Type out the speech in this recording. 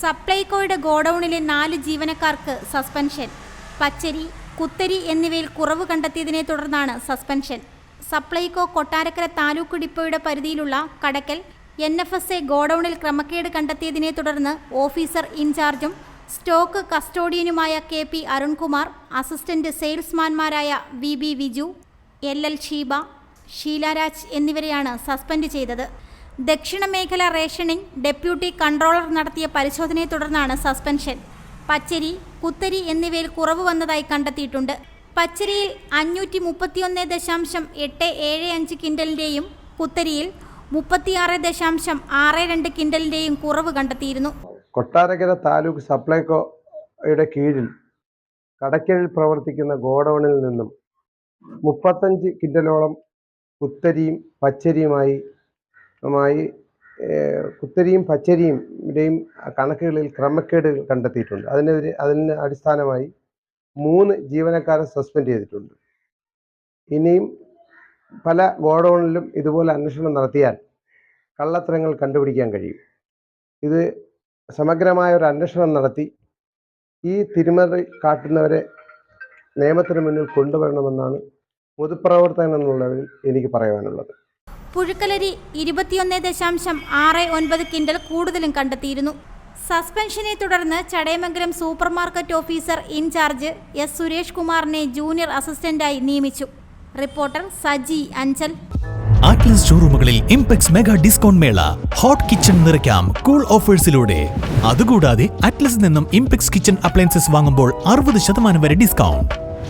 സപ്ലൈകോയുടെ ഗോഡൌണിലെ നാല് ജീവനക്കാർക്ക് സസ്പെൻഷൻ. പച്ചരി കുത്തരി എന്നിവയിൽ കുറവ് കണ്ടെത്തിയതിനെ തുടർന്നാണ് സസ്പെൻഷൻ. സപ്ലൈകോ കൊട്ടാരക്കര താലൂക്ക് ഡിപ്പോയുടെ പരിധിയിലുള്ള Kadakkal N F S A ഗോഡൌണിൽ ക്രമക്കേട് കണ്ടെത്തിയതിനെ തുടർന്ന് ഓഫീസർ ഇൻചാർജും സ്റ്റോക്ക് കസ്റ്റോഡിയനുമായ K P Arunkumar assistant സെയിൽസ്മാൻമാരായ V B Viju L L Sheeba Sheelaraj എന്നിവരെയാണ് സസ്പെൻഡ് ചെയ്തത്. ദക്ഷിണ മേഖല റേഷനിംഗ് ഡെപ്യൂട്ടി കൺട്രോളർ നടത്തിയ പരിശോധനയെ തുടർന്നാണ് സസ്പെൻഷൻ. പച്ചരി കുത്തരി എന്നിവയിൽ കുറവ് വന്നതായി കണ്ടെത്തിയിട്ടുണ്ട്. പച്ചരിയിൽ അഞ്ഞൂറ്റി മുപ്പത്തിയൊന്ന് ദശാംശം എട്ട് ഏഴ് അഞ്ച് കിൻഡലിന്റെയും കുത്തരിയിൽ മുപ്പത്തിയാറ് ദശാംശം ആറ് രണ്ട് കിൻഡലിന്റെയും കുറവ് കണ്ടെത്തിയിരുന്നു. കൊട്ടാരക്കര താലൂക്ക് സപ്ലൈകോയുടെ കീഴിൽ കടയ്ക്കലിൽ പ്രവർത്തിക്കുന്ന ഗോഡൌണിൽ നിന്നും മുപ്പത്തഞ്ച് കിൻഡലോളം കുത്തരിയും പച്ചരിയുമായി മായി കുത്തരിയും പച്ചരിയുടെയും കണക്കുകളിൽ ക്രമക്കേടുകൾ കണ്ടെത്തിയിട്ടുണ്ട്. അതിനെതിരെ അതിന് അടിസ്ഥാനമായി മൂന്ന് ജീവനക്കാരെ സസ്പെൻഡ് ചെയ്തിട്ടുണ്ട്. ഇനിയും പല ഗോഡൌണിലും ഇതുപോലെ അന്വേഷണം നടത്തിയാൽ കള്ളത്തരങ്ങൾ കണ്ടുപിടിക്കാൻ കഴിയും. ഇത് സമഗ്രമായ ഒരു അന്വേഷണം നടത്തി ഈ തിരിമറി കാട്ടുന്നവരെ നിയമത്തിന് മുന്നിൽ കൊണ്ടുവരണമെന്നാണ് പൊതുപ്രവർത്തകൻ എന്നുള്ളവരിൽ എനിക്ക് പറയാനുള്ളത്. പുഴുക്കലരി ഇരുപത്തിയൊന്ന് ദശാംശം ആറ് ഒൻപത് കിൻഡൽ കൂടുതലും കണ്ടെത്തിയിരുന്നു. സസ്പെൻഷനെ തുടർന്ന് Chadayamangalam super market officer incharge S Suresh കുമാറിനെ ജൂനിയർ അസിസ്റ്റന്റായി നിയമിച്ചു. റിപ്പോർട്ടർ സജി അഞ്ചൽ. ആറ്റ്ലസ് ഷോറൂമുകളിൽ ഇംപെക്സ് മെഗാ ഡിസ്കൗണ്ട് മേള. ഹോട്ട് കിച്ചൺ നിറയ്ക്കാം കൂൾ ഓഫേഴ്സിലൂടെ. അതുകൂടാതെ അറ്റ്ലസ് നിന്നും ഇംപെക്സ് കിച്ചൺ അപ്ലയൻസസ് വാങ്ങുമ്പോൾ അറുപത് ശതമാനം വരെ ഡിസ്കൗണ്ട്.